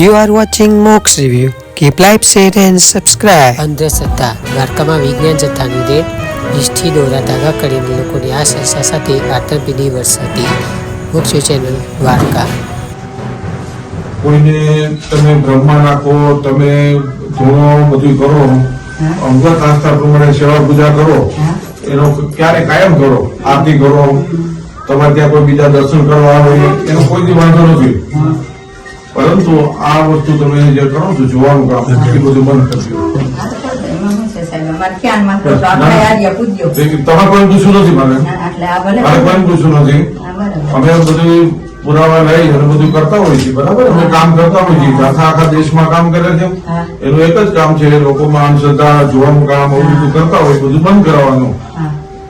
You are watching Mox review keep like, share and subscribe અંધશ્રદ્ધા દ્વારકામાં વિજ્ઞાન જથ્થાની રેટ વીસથી દોરા ધાગા કરીને લોકોની આ સંસ્થા સાથે આતંકીની વર્ષાથી મુખ્ય ચેનલ દ્વારકા. કોઈને તમે બ્રહ્મા નાખો તમે ધૂણો બધું કરો અંગત આસ્થા પ્રમાણે સેવા પૂજા કરો એનો ક્યારે કાયમ કરો? આરતી કરો તમારે ત્યાં કોઈ બીજા દર્શન કરવા આવે એનો કોઈ વાંધો નથી. પરંતુ આ વસ્તુ તમે જે કરો છો જોવાનું કામ એટલી બધું બંધ કરી તમે કોઈ પૂછ્યું નથી મને મારે કોઈ પૂછ્યું નથી. અમે બધું પુરાવા લઈ અને બધું કરતા હોઈએ છીએ બરાબર? અમે કામ કરતા હોઈએ છીએ. આખા આખા દેશમાં કામ કરે છે. એનું એક જ કામ છે લોકોમાં અંધશ્રદ્ધા જોવાનું કામ આવું બધું કરતા હોય બધું બંધ કરાવવાનું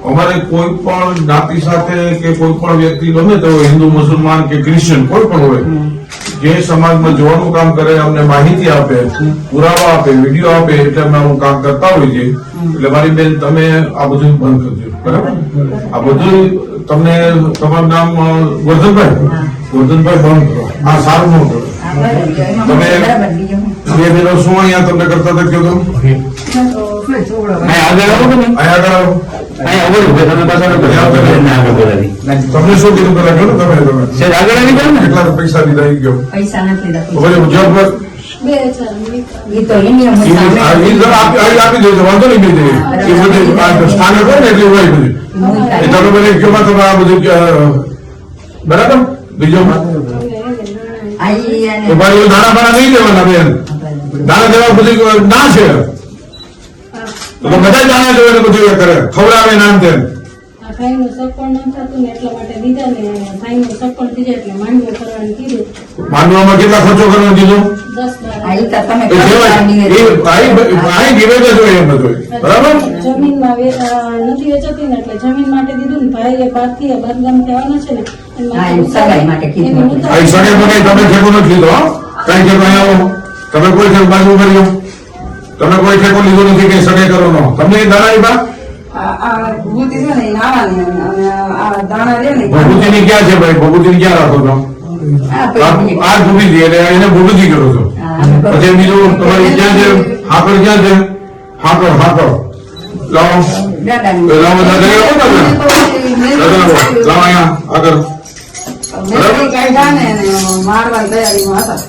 અમારે કોઈ પણ જ્ઞાતિ સાથે કે કોઈ પણ વ્યક્તિ ગમે તે હોય હિન્દુ મુસલમાન કે ક્રિશ્ચિયન કોઈ પણ હોય જે સમાજમાં જોવાનું કામ કરે અમને માહિતી આપે પુરાવા આપે વીડિયો આપે એટલે અમે આવું કામ કરતા હોઈએ છીએ. એટલે મારી બેન તમે આ બધું બંધ કરજો. બરાબર? આ બધું તમને તમારું નામ અ, વર્ધનભાઈ? વર્ધનભાઈ બંધ કરો. આ સારું ન કરો. બે બેનો શું અહીંયા તમને કરતા હતા કયો તો? આવો. આગળ આવો. તમને શું કીધું પેલા તમે તમે. પૈસા આપી દેજો વાંધો નહીં બીજે. સ્થાનક હોય ને એટલે હોય બધું. તમે મને તમે આ બધું બરાબર? બીજો ભાઈ દાણા બાણા નહીં દેવાના બેન. દાણા દેવા બધું ના છે. તો બધા દાણા દેવાને બધું એ કરે. ખવડાવે નામ તેમ. આ સપણ ન થતું ને એટલા માટે દીધા ને ભાઈનું સપણ દીધા એટલે માંડવો કરવાનું કીધું. માંડવામાં કેટલા ખર્ચો કરવાનો કીધું? દસ બાર. આ ઈ તો તમે એ કહેવાય નિવેદન. એ ભાઈ ભાઈ નિવેદન જ હોય એમ બધું. બરાબર? જમીનમાં વે- નથી વેચાતી ને એટલે જમીન માટે દીધું ને ભાઈએ બહારથી બહારગામ થવાના છે ને. સગાઈ માટે કીધું એનું હતું. ઉતાર- આ સગે પગે તમે ઠેકો નથી લીધો કઈ ઠેકો આવો. તમે કોઈ ઠેકો બાજુ કર્યો તમે કોઈ ઠેકો લીધો નથી કે સગે કરવાનો તમને એ દાણા આપ્યા આ આ ભભૂતિ છે ને એ નાવાની અને આ દાણા રે ને ભભૂતિની ક્યાં છે ભાઈ? ભભૂતિની ક્યાં રાખો છો? આ આ પછી એટલે એને ભૂમિતિ કરો છો. પછી બીજું તમારી ક્યાં છે? હાકર ક્યાં છે? હાકર હાકર લાવો. દાદા અહીંયા આગળ. તૈયારીમાં હતા.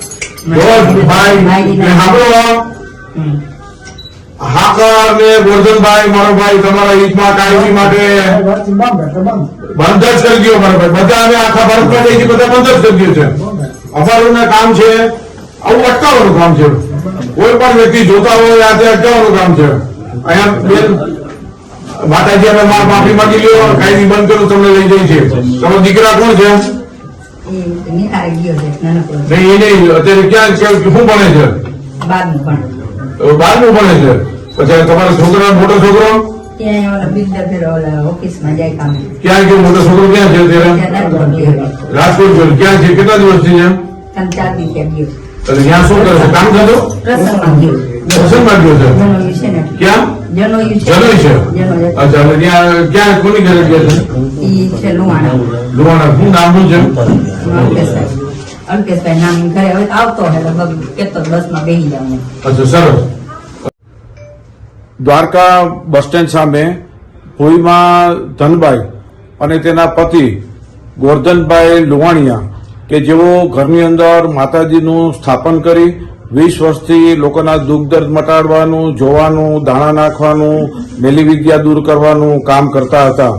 હાકર ને ગોરધનભાઈ મારો ભાઈ તમારા હિતમાં કાયમી માટે બંધ જ કરી ગયો મારા ભાઈ બધા અમે આખા ભારતમાં જઈએ બધા બંધ જ કરી ગયો છે. અમારું કામ છે આવું અટકાવવાનું કામ છે. કોઈ પણ વ્યક્તિ જોતા હોય આ તે અટકાવવાનું કામ છે. અહીંયા બેન માતાજી અમે મારા માફી માંગી લ્યો કાયમી બંધ કરું તમને લઈ જાય છે. તમારો દીકરા કોણ છે. નહીં એ નહીં અત્યારે ક્યાં શું ભણે છે? બારનું ભણે છે? પછી તમારો છોકરો મોટો છોકરો. ક્યાં ગયો મોટો છોકરો? ક્યાં છે રાજકોટ ગયો. ક્યાં છે? કેટલા ત્રણ ચાર ત્યાં શું કરે છે? કામ ધંધો પ્રસંગમાં ગયો. છે. ક્યાં. જનોઈ છે. અચ્છા એટલે ત્યાં ક્યાં કોની ઘરે ગયો છે? ઈ લુવાણા શું નામ શું છે. અલ્પેશભાઈ નામ ઘરે આવતો હોય કેતો બસમાં બેસી જાઉં. અચ્છા સરસ. દ્વારકા બસ સ્ટેન્ડ સામે ભોઈમાં ધનભાઈ અને તેના પતિ ગોરધનભાઈ લુવાણિયા કે જેઓ ઘરની અંદર માતાજીનું સ્થાપન કરી વીસ વર્ષથી લોકોના દુઃખ દર્દ મટાડવાનું, જોવાનું, દાણા નાખવાનું, મેલી વિદ્યા દૂર કરવાનું કામ કરતા હતા.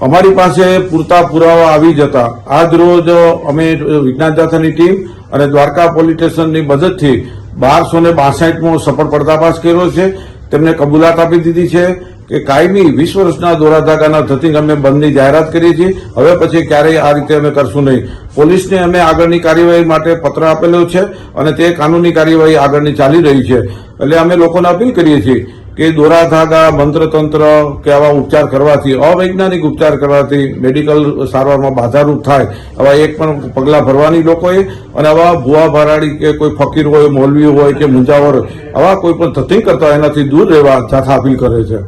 અમારી પાસે પૂરતા પુરાવા આવી જતા આજ રોજ અમે વિજ્ઞાન જાથાની ટીમ અને દ્વારકા પોલીસ સ્ટેશનની મદદથી બારસો ને બાસઠમો સફળ પર્દાફાશ કર્યો છે. તેમને કબૂલાત આપી દીધી છે કે કાયમી વીસ વર્ષના દોરાધાકાના થતી અમે બંધની જાહેરાત કરી છે હવે પછી ક્યારેય આ રીતે અમે કરશું નહીં. પોલીસને અમે આગળની કાર્યવાહી માટે પત્ર આપેલો છે અને તે કાનૂની કાર્યવાહી આગળની ચાલી રહી છે. એટલે અમે લોકોને અપીલ કરીએ છીએ કે દોરા ધાગા મંત્રતંત્ર કે આવા ઉપચાર કરવાથી, અવૈજ્ઞાનિક ઉપચાર કરવાથી મેડિકલ સારવારમાં બાધારૂપ થાય, આવા એક પણ પગલાં ભરવાની લોકોએ, અને આવા ભુવા ભરાડી કે કોઈ ફકીર હોય, મૌલવી હોય કે મુંજાવર, આવા કોઈ પણ થતી કરતા એનાથી દૂર રહેવા જાથા અપીલ કરે છે.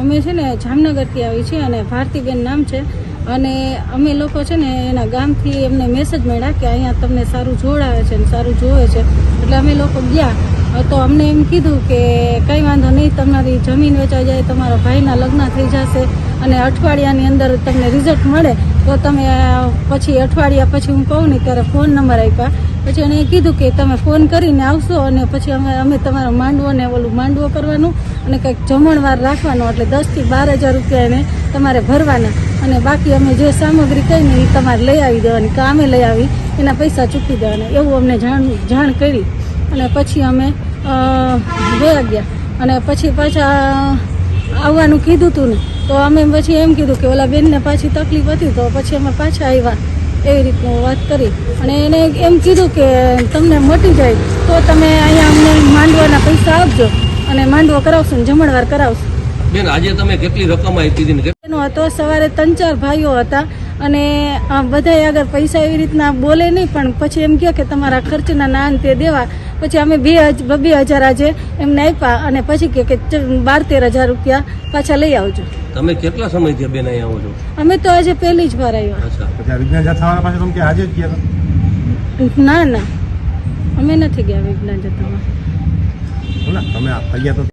અમે છે ને જામનગરથી આવી છીએ અને ભારતીબેન નામ છે. અને અમે લોકો છે ને એના ગામથી એમને મેસેજ મળ્યા કે અહીંયા તમને સારું જોડાવે છે ને સારું જોવે છે. એટલે અમે લોકો ગયા. તો અમને એમ કીધું કે કંઈ વાંધો નહીં, તમારી જમીન વેચાઈ જાય, તમારા ભાઈના લગ્ન થઈ જશે અને અઠવાડિયાની અંદર તમને રિઝલ્ટ મળે, તો તમે પછી અઠવાડિયા પછી હું કહું ને, ત્યારે ફોન નંબર આપ્યા. પછી એણે કીધું કે તમે ફોન કરીને આવશો અને પછી અમે અમે તમારો માંડવો ને ઓલું માંડવો કરવાનું અને કંઈક જમણવાર રાખવાનો, એટલે દસથી બાર હજાર રૂપિયા એને તમારે ભરવાના. અને બાકી અમે જે સામગ્રી કહીને એ તમારે લઈ આવી દેવાની, કામે લઈ આવી, એના પૈસા ચૂકવી દેવાના. એવું અમને જાણ જાણ કરી. અને પછી અમે અ, ગયા અને પછી પાછા આવવાનું કીધું હતું ને તો અમે પછી એમ કીધું કે ઓલા બેનને પાછી તકલીફ હતી તો પછી અમે પાછા આવ્યા. એવી રીતનું વાત કરી. અને એને એમ કીધું કે તમને મટી જાય તો તમે અહીંયા અમને માંડવાના પૈસા આપજો. અને માંડવો કરાવશો ને જમણવાર કરાવશો. બેન આજે તમે કેટલી રકમ આપી હતી એનો હતો સવારે ત્રણ ચાર ભાઈઓ હતા. અને આ બધાય આગળ પૈસા એવી રીતના બોલે નહીં પણ પછી એમ કહે કે તમારા ખર્ચના નાન તે દેવા. પછી અમે બે હજાર બે હજાર આજે એમને આપ્યા અને પછી કહે કે બાર તેર હજાર રૂપિયા પાછા લઈ આવજો. તમે કેટલા સમયથી બેન અહીંયા આવો છો? અમે તો આજે પહેલી જ વાર આવ્યા. અચ્છા. પછી આ વિજ્ઞાન જથ્થાવાળા પાસે તમે કે આજે જ ગયા ના ના. અમે નથી ગયા વિજ્ઞાન જતામાં તમે આ તો